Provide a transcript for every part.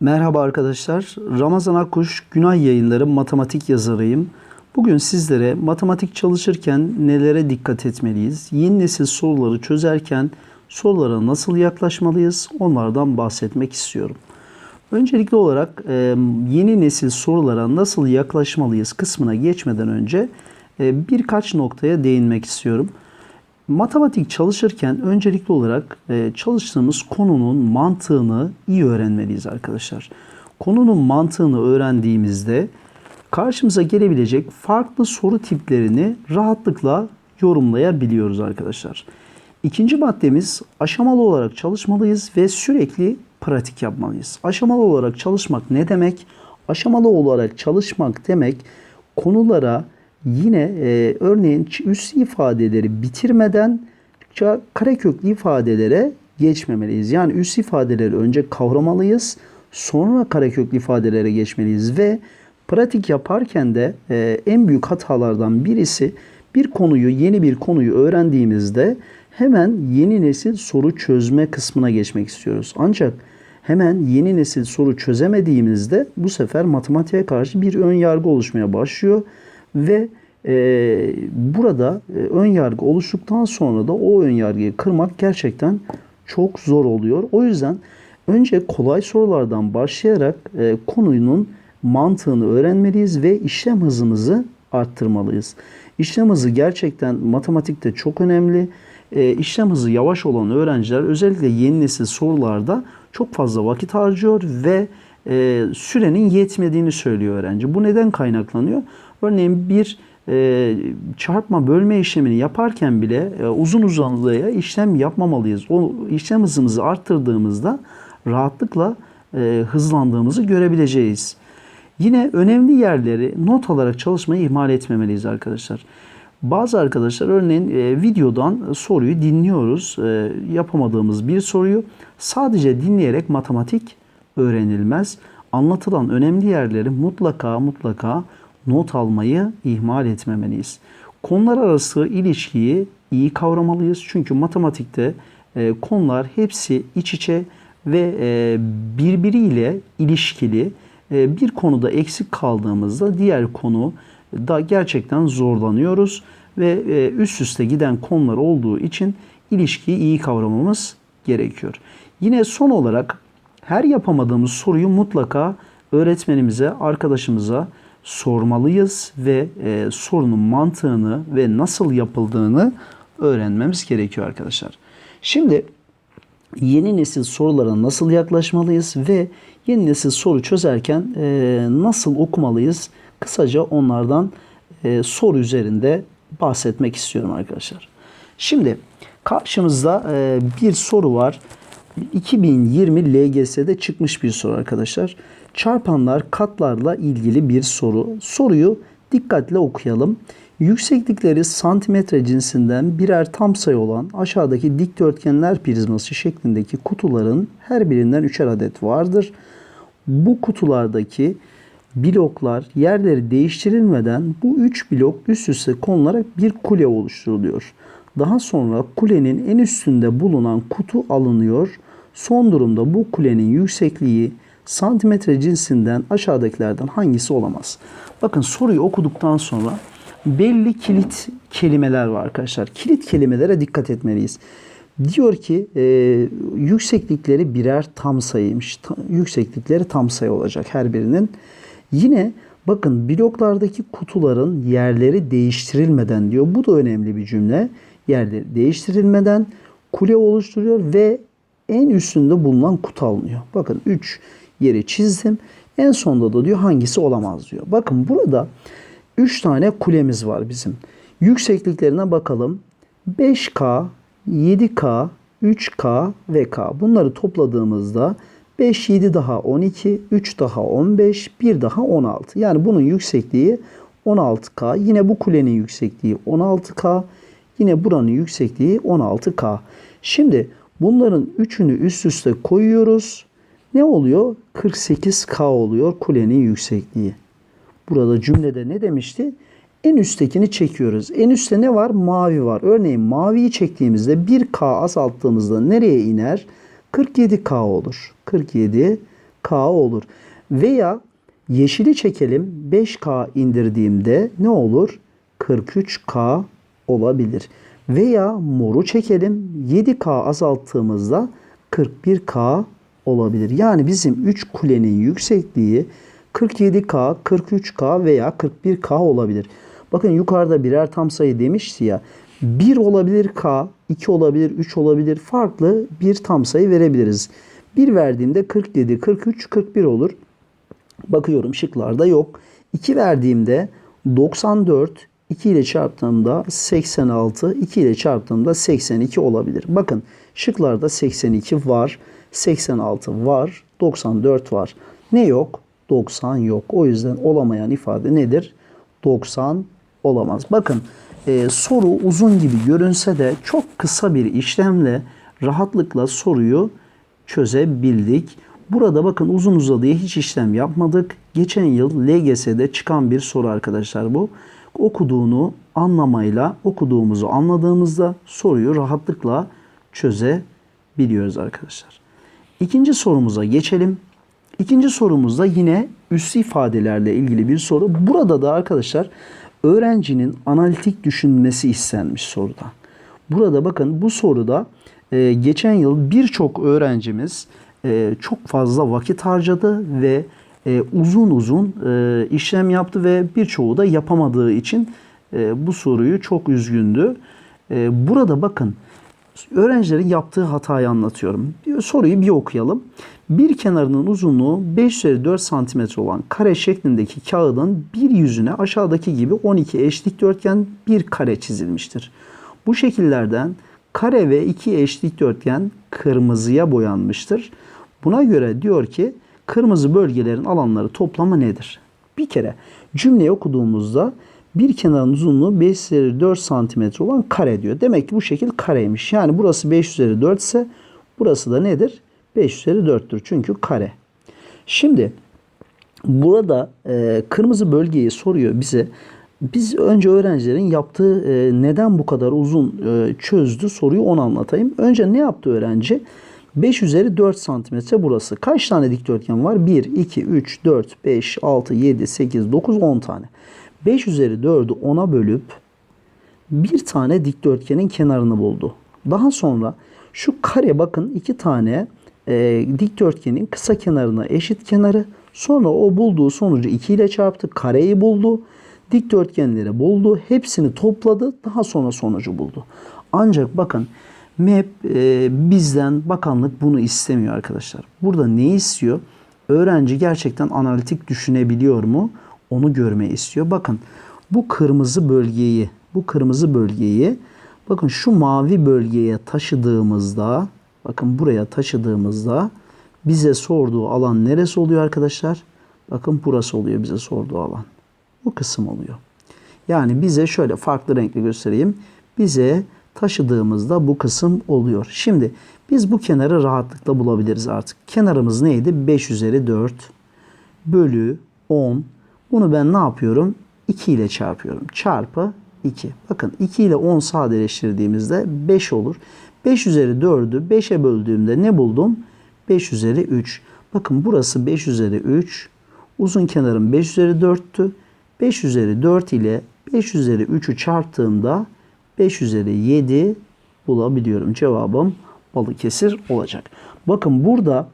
Merhaba arkadaşlar. Ramazan Akkuş Günay Yayınları matematik yazarıyım. Bugün sizlere matematik çalışırken nelere dikkat etmeliyiz? Yeni nesil soruları çözerken sorulara nasıl yaklaşmalıyız? Onlardan bahsetmek istiyorum. Öncelikli olarak e, yeni nesil sorulara nasıl yaklaşmalıyız kısmına geçmeden önce e, birkaç noktaya değinmek istiyorum. Matematik çalışırken öncelikli olarak e, çalıştığımız konunun mantığını iyi öğrenmeliyiz arkadaşlar. Konunun mantığını öğrendiğimizde karşımıza gelebilecek farklı soru tiplerini rahatlıkla yorumlayabiliyoruz arkadaşlar. İkinci maddemiz aşamalı olarak çalışmalıyız ve sürekli pratik yapmalıyız. Aşamalı olarak çalışmak ne demek? Aşamalı olarak çalışmak demek konulara yine e, örneğin üslü ifadeleri bitirmeden kareköklü ifadelere geçmemeliyiz. Yani üst ifadeleri önce kavramalıyız, sonra kareköklü ifadelere geçmeliyiz ve pratik yaparken de e, en büyük hatalardan birisi bir konuyu, yeni bir konuyu öğrendiğimizde hemen yeni nesil soru çözme kısmına geçmek istiyoruz. Ancak hemen yeni nesil soru çözemediğimizde bu sefer matematiğe karşı bir ön yargı oluşmaya başlıyor ve e, burada e, ön yargı oluştuktan sonra da o ön yargıyı kırmak gerçekten çok zor oluyor. O yüzden önce kolay sorulardan başlayarak e, konunun mantığını öğrenmeliyiz ve işlem hızımızı arttırmalıyız. İşlem hızı gerçekten matematikte çok önemli. E, işlem hızı yavaş olan öğrenciler özellikle yeni nesil sorularda çok fazla vakit harcıyor ve e, sürenin yetmediğini söylüyor öğrenci. Bu neden kaynaklanıyor? Örneğin bir e, çarpma bölme işlemini yaparken bile e, uzun uzanlıya işlem yapmamalıyız. O işlem hızımızı arttırdığımızda rahatlıkla e, hızlandığımızı görebileceğiz. Yine önemli yerleri not alarak çalışmayı ihmal etmemeliyiz arkadaşlar. Bazı arkadaşlar örneğin e, videodan soruyu dinliyoruz. E, yapamadığımız bir soruyu sadece dinleyerek matematik öğrenilmez. Anlatılan önemli yerleri mutlaka mutlaka not almayı ihmal etmemeliyiz. Konular arası ilişkiyi iyi kavramalıyız. Çünkü matematikte e, konular hepsi iç içe ve e, birbiriyle ilişkili. E, bir konuda eksik kaldığımızda diğer konu da gerçekten zorlanıyoruz ve üst üste giden konular olduğu için ilişkiyi iyi kavramamız gerekiyor. Yine son olarak her yapamadığımız soruyu mutlaka öğretmenimize, arkadaşımıza sormalıyız ve e, sorunun mantığını ve nasıl yapıldığını öğrenmemiz gerekiyor arkadaşlar. Şimdi yeni nesil sorulara nasıl yaklaşmalıyız ve yeni nesil soru çözerken e, nasıl okumalıyız? Kısaca onlardan e, soru üzerinde bahsetmek istiyorum arkadaşlar. Şimdi karşımızda e, bir soru var. 2020 LGS'de çıkmış bir soru arkadaşlar. Çarpanlar katlarla ilgili bir soru. Soruyu dikkatle okuyalım. Yükseklikleri santimetre cinsinden birer tam sayı olan aşağıdaki dikdörtgenler prizması şeklindeki kutuların her birinden üçer adet vardır. Bu kutulardaki bloklar yerleri değiştirilmeden bu üç blok üst üste konularak bir kule oluşturuluyor. Daha sonra kulenin en üstünde bulunan kutu alınıyor. Son durumda bu kulenin yüksekliği santimetre cinsinden aşağıdakilerden hangisi olamaz? Bakın soruyu okuduktan sonra belli kilit kelimeler var arkadaşlar. Kilit kelimelere dikkat etmeliyiz. Diyor ki e, yükseklikleri birer tam sayıymış. Ta, yükseklikleri tam sayı olacak her birinin. Yine bakın bloklardaki kutuların yerleri değiştirilmeden diyor. Bu da önemli bir cümle. Yerleri değiştirilmeden kule oluşturuyor ve en üstünde bulunan kutu alınıyor. Bakın 3 yeri çizdim. En sonda da diyor hangisi olamaz diyor. Bakın burada 3 tane kulemiz var bizim. Yüksekliklerine bakalım. 5K, 7K, 3K ve K. Bunları topladığımızda 5, 7 daha 12, 3 daha 15, 1 daha 16. Yani bunun yüksekliği 16K. Yine bu kulenin yüksekliği 16K. Yine buranın yüksekliği 16K. Şimdi bunların üçünü üst üste koyuyoruz. Ne oluyor? 48K oluyor kulenin yüksekliği. Burada cümlede ne demişti? En üsttekini çekiyoruz. En üstte ne var? Mavi var. Örneğin maviyi çektiğimizde 1K azalttığımızda nereye iner? 47K olur. 47K K olur. Veya yeşili çekelim 5K indirdiğimde ne olur? 43K olabilir. Veya moru çekelim 7K azalttığımızda 41K olabilir. Yani bizim 3 kulenin yüksekliği 47K, 43K veya 41K olabilir. Bakın yukarıda birer tam sayı demişti ya. 1 olabilir K, 2 olabilir, 3 olabilir. Farklı bir tam sayı verebiliriz. 1 verdiğimde 47, 43, 41 olur. Bakıyorum şıklarda yok. 2 verdiğimde 94, 2 ile çarptığımda 86, 2 ile çarptığımda 82 olabilir. Bakın şıklarda 82 var, 86 var, 94 var. Ne yok? 90 yok. O yüzden olamayan ifade nedir? 90 olamaz. Bakın e, soru uzun gibi görünse de çok kısa bir işlemle rahatlıkla soruyu çözebildik. Burada bakın uzun uzadıya hiç işlem yapmadık. Geçen yıl LGS'de çıkan bir soru arkadaşlar bu. Okuduğunu anlamayla okuduğumuzu anladığımızda soruyu rahatlıkla çözebiliyoruz arkadaşlar. İkinci sorumuza geçelim. İkinci sorumuzda yine üslü ifadelerle ilgili bir soru. Burada da arkadaşlar öğrencinin analitik düşünmesi istenmiş soruda. Burada bakın bu soruda e, geçen yıl birçok öğrencimiz e, çok fazla vakit harcadı ve e, uzun uzun e, işlem yaptı ve birçoğu da yapamadığı için e, bu soruyu çok üzgündü. E, burada bakın öğrencilerin yaptığı hatayı anlatıyorum. Soruyu bir okuyalım. Bir kenarının uzunluğu 5 üzeri 4 cm olan kare şeklindeki kağıdın bir yüzüne aşağıdaki gibi 12 eş dikdörtgen bir kare çizilmiştir. Bu şekillerden kare ve iki eş dikdörtgen kırmızıya boyanmıştır. Buna göre diyor ki kırmızı bölgelerin alanları toplamı nedir? Bir kere cümleyi okuduğumuzda bir kenarın uzunluğu 5 üzeri 4 santimetre olan kare diyor. Demek ki bu şekil kareymiş. Yani burası 5 üzeri 4 ise burası da nedir? 5 üzeri 4'tür. Çünkü kare. Şimdi burada e, kırmızı bölgeyi soruyor bize. Biz önce öğrencilerin yaptığı e, neden bu kadar uzun e, çözdü soruyu onu anlatayım. Önce ne yaptı öğrenci? 5 üzeri 4 santimetre burası. Kaç tane dikdörtgen var? 1, 2, 3, 4, 5, 6, 7, 8, 9, 10 tane. 5 üzeri 4'ü 10'a bölüp bir tane dikdörtgenin kenarını buldu. Daha sonra şu kare bakın iki tane e, dikdörtgenin kısa kenarına eşit kenarı. Sonra o bulduğu sonucu 2 ile çarptı. Kareyi buldu. Dikdörtgenleri buldu. Hepsini topladı. Daha sonra sonucu buldu. Ancak bakın MEP e, bizden bakanlık bunu istemiyor arkadaşlar. Burada ne istiyor? Öğrenci gerçekten analitik düşünebiliyor mu? Onu görmeyi istiyor. Bakın bu kırmızı bölgeyi, bu kırmızı bölgeyi bakın şu mavi bölgeye taşıdığımızda, bakın buraya taşıdığımızda bize sorduğu alan neresi oluyor arkadaşlar? Bakın burası oluyor bize sorduğu alan. Bu kısım oluyor. Yani bize şöyle farklı renkli göstereyim. Bize taşıdığımızda bu kısım oluyor. Şimdi biz bu kenarı rahatlıkla bulabiliriz artık. Kenarımız neydi? 5 üzeri 4 bölü 10. Bunu ben ne yapıyorum? 2 ile çarpıyorum. Çarpı 2. Bakın 2 ile 10 sadeleştirdiğimizde 5 olur. 5 üzeri 4'ü 5'e böldüğümde ne buldum? 5 üzeri 3. Bakın burası 5 üzeri 3. Uzun kenarım 5 üzeri 4'tü. 5 üzeri 4 ile 5 üzeri 3'ü çarptığımda 5 üzeri 7 bulabiliyorum. Cevabım Balıkesir olacak. Bakın burada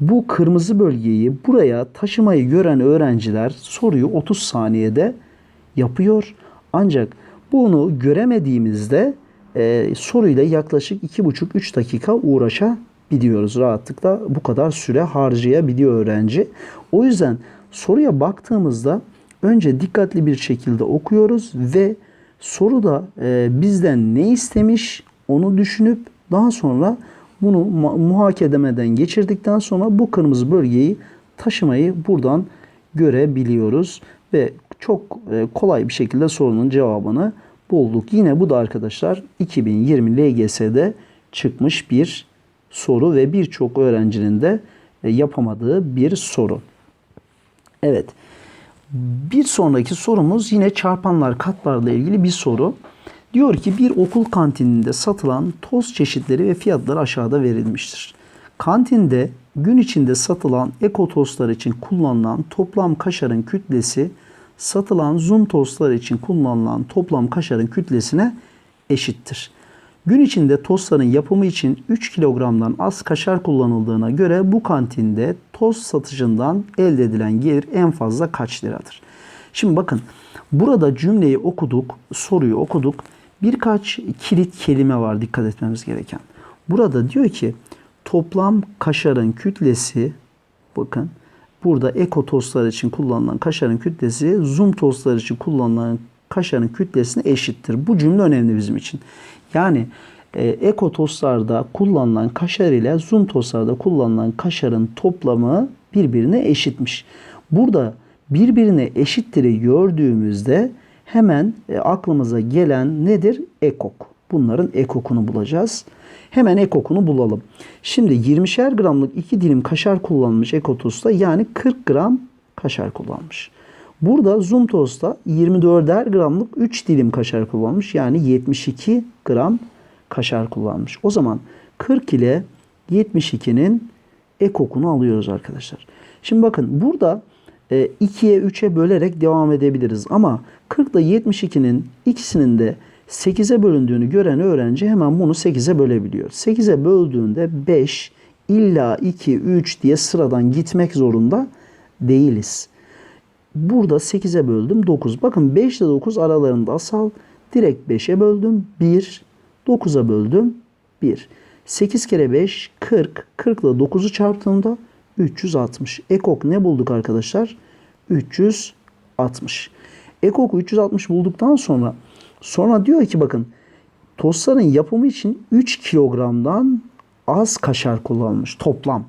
bu kırmızı bölgeyi buraya taşımayı gören öğrenciler soruyu 30 saniyede yapıyor. Ancak bunu göremediğimizde e, soruyla yaklaşık 2,5-3 dakika uğraşabiliyoruz rahatlıkla. Bu kadar süre harcayabiliyor öğrenci. O yüzden soruya baktığımızda önce dikkatli bir şekilde okuyoruz ve soruda e, bizden ne istemiş onu düşünüp daha sonra bunu mu- muhakemeden geçirdikten sonra bu kırmızı bölgeyi taşımayı buradan görebiliyoruz ve çok e, kolay bir şekilde sorunun cevabını bulduk. Yine bu da arkadaşlar 2020 LGS'de çıkmış bir soru ve birçok öğrencinin de e, yapamadığı bir soru. Evet. Bir sonraki sorumuz yine çarpanlar katlarla ilgili bir soru. Diyor ki bir okul kantininde satılan toz çeşitleri ve fiyatları aşağıda verilmiştir. Kantinde gün içinde satılan eko tostlar için kullanılan toplam kaşarın kütlesi satılan zoom tostlar için kullanılan toplam kaşarın kütlesine eşittir. Gün içinde tostların yapımı için 3 kilogramdan az kaşar kullanıldığına göre bu kantinde tost satışından elde edilen gelir en fazla kaç liradır? Şimdi bakın burada cümleyi okuduk, soruyu okuduk. Birkaç kilit kelime var dikkat etmemiz gereken. Burada diyor ki toplam kaşarın kütlesi bakın burada eko tostlar için kullanılan kaşarın kütlesi zoom tostlar için kullanılan kaşarın kütlesine eşittir. Bu cümle önemli bizim için. Yani e, eko tostlarda kullanılan kaşar ile zoom tostlarda kullanılan kaşarın toplamı birbirine eşitmiş. Burada birbirine eşittir'i gördüğümüzde hemen e, aklımıza gelen nedir? Ekok. Bunların ekokunu bulacağız. Hemen ekokunu bulalım. Şimdi 20'şer gramlık 2 dilim kaşar kullanılmış ekotosta yani 40 gram kaşar kullanmış. Burada zoom tosta 24'er gramlık 3 dilim kaşar kullanmış. Yani 72 gram kaşar kullanmış. O zaman 40 ile 72'nin ekokunu alıyoruz arkadaşlar. Şimdi bakın burada 2'ye 3'e bölerek devam edebiliriz. Ama 40 ile 72'nin ikisinin de 8'e bölündüğünü gören öğrenci hemen bunu 8'e bölebiliyor. 8'e böldüğünde 5 illa 2, 3 diye sıradan gitmek zorunda değiliz. Burada 8'e böldüm 9. Bakın 5 ile 9 aralarında asal. Direkt 5'e böldüm 1. 9'a böldüm 1. 8 kere 5 40. 40 ile 9'u çarptığımda 360. Ekok ne bulduk arkadaşlar? 360. Ekok 360 bulduktan sonra sonra diyor ki bakın tostların yapımı için 3 kilogramdan az kaşar kullanılmış toplam.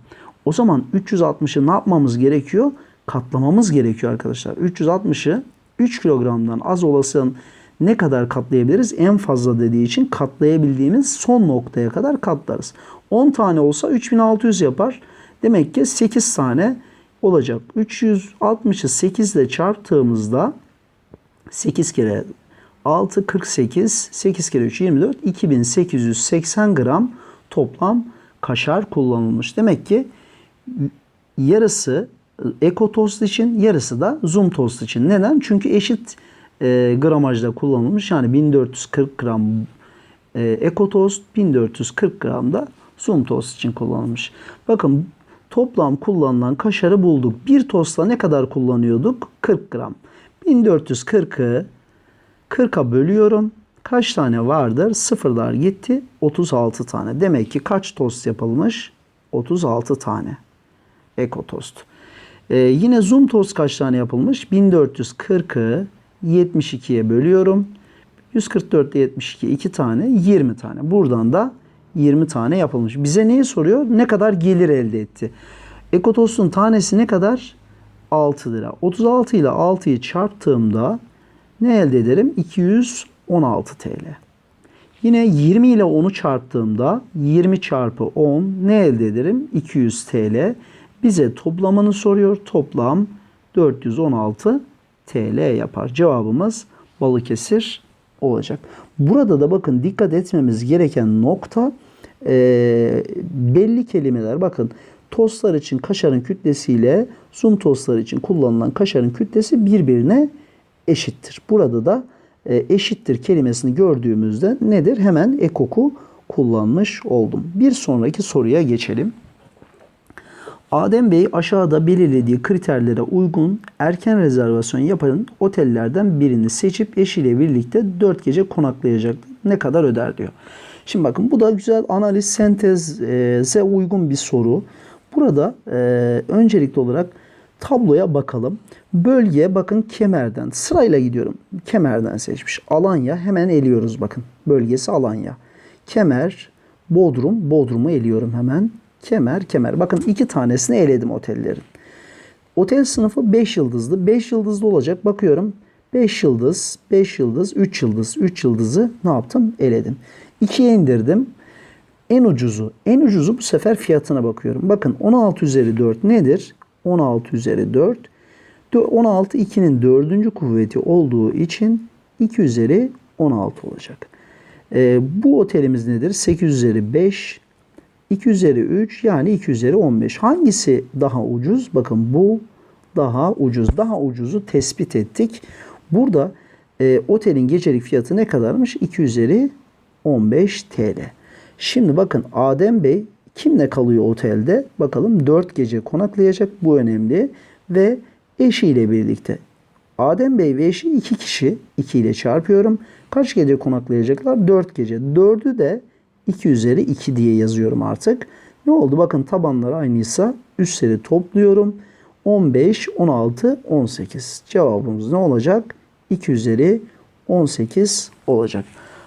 O zaman 360'ı ne yapmamız gerekiyor? Katlamamız gerekiyor arkadaşlar. 360'ı 3 kilogramdan az olasın ne kadar katlayabiliriz? En fazla dediği için katlayabildiğimiz son noktaya kadar katlarız. 10 tane olsa 3600 yapar. Demek ki 8 tane olacak. 360'ı 8 ile çarptığımızda 8 kere 6 48 8 kere 3 24 2880 gram toplam kaşar kullanılmış. Demek ki yarısı eko tost için yarısı da zoom tost için. Neden? Çünkü eşit e, gramajda kullanılmış. Yani 1440 gram e, eko tost 1440 gram da zoom tost için kullanılmış. Bakın toplam kullanılan kaşarı bulduk. Bir tosta ne kadar kullanıyorduk? 40 gram. 1440'ı 40'a bölüyorum. Kaç tane vardır? Sıfırlar gitti. 36 tane. Demek ki kaç tost yapılmış? 36 tane. Eko tost. Ee, yine zoom tost kaç tane yapılmış? 1440'ı 72'ye bölüyorum. 144 ile 72 2 tane 20 tane. Buradan da 20 tane yapılmış. Bize neyi soruyor? Ne kadar gelir elde etti? Ekotostun tanesi ne kadar? 6 lira. 36 ile 6'yı çarptığımda ne elde ederim? 216 TL. Yine 20 ile 10'u çarptığımda 20 çarpı 10 ne elde ederim? 200 TL. Bize toplamını soruyor. Toplam 416 TL yapar. Cevabımız Balıkesir olacak. Burada da bakın dikkat etmemiz gereken nokta e, belli kelimeler. Bakın tostlar için kaşarın kütlesiyle zoom tostlar için kullanılan kaşarın kütlesi birbirine eşittir. Burada da e, eşittir kelimesini gördüğümüzde nedir? Hemen ekoku kullanmış oldum. Bir sonraki soruya geçelim. Adem Bey aşağıda belirlediği kriterlere uygun erken rezervasyon yapan otellerden birini seçip eşiyle birlikte 4 gece konaklayacak. Ne kadar öder diyor. Şimdi bakın bu da güzel analiz senteze uygun bir soru. Burada e, öncelikli olarak tabloya bakalım. Bölge bakın kemerden sırayla gidiyorum. Kemerden seçmiş. Alanya hemen eliyoruz bakın. Bölgesi Alanya. Kemer, Bodrum. Bodrum'u eliyorum hemen. Kemer, kemer. Bakın iki tanesini eledim otellerin. Otel sınıfı 5 yıldızlı. 5 yıldızlı olacak. Bakıyorum 5 yıldız, 5 yıldız, 3 yıldız. 3 yıldızı ne yaptım? Eledim. 2'ye indirdim. En ucuzu. En ucuzu bu sefer fiyatına bakıyorum. Bakın 16 üzeri 4 nedir? 16 üzeri 4. 16 2'nin dördüncü kuvveti olduğu için 2 üzeri 16 olacak. E, bu otelimiz nedir? 8 üzeri 5 2 üzeri 3 yani 2 üzeri 15. Hangisi daha ucuz? Bakın bu daha ucuz. Daha ucuzu tespit ettik. Burada e, otelin gecelik fiyatı ne kadarmış? 2 üzeri 15 TL. Şimdi bakın Adem Bey kimle kalıyor otelde? Bakalım 4 gece konaklayacak. Bu önemli. Ve eşiyle birlikte. Adem Bey ve eşi 2 kişi. 2 ile çarpıyorum. Kaç gece konaklayacaklar? 4 gece. 4'ü de 2 üzeri 2 diye yazıyorum artık. Ne oldu? Bakın tabanlar aynıysa üstleri topluyorum. 15, 16, 18. Cevabımız ne olacak? 2 üzeri 18 olacak.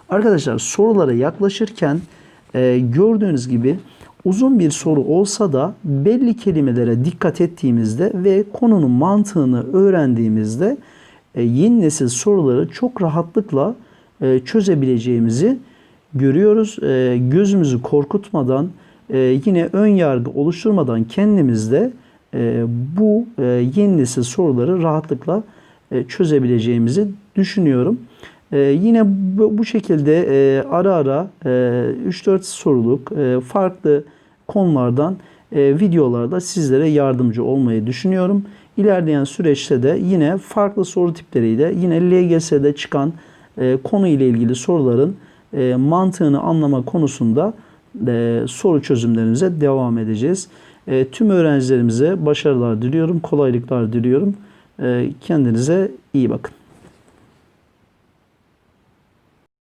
Arkadaşlar sorulara yaklaşırken e, gördüğünüz gibi uzun bir soru olsa da belli kelimelere dikkat ettiğimizde ve konunun mantığını öğrendiğimizde e, yeni nesil soruları çok rahatlıkla e, çözebileceğimizi görüyoruz. E, gözümüzü korkutmadan, e, yine ön yargı oluşturmadan kendimizde e, bu e, yeni nesil soruları rahatlıkla e, çözebileceğimizi düşünüyorum. E, yine bu, bu şekilde e, ara ara e, 3-4 soruluk e, farklı konulardan e, videolarda sizlere yardımcı olmayı düşünüyorum. İlerleyen süreçte de yine farklı soru tipleriyle yine LGS'de çıkan e, konu ile ilgili soruların e, mantığını anlama konusunda e, soru çözümlerimize devam edeceğiz. E, tüm öğrencilerimize başarılar diliyorum, kolaylıklar diliyorum. E, kendinize iyi bakın.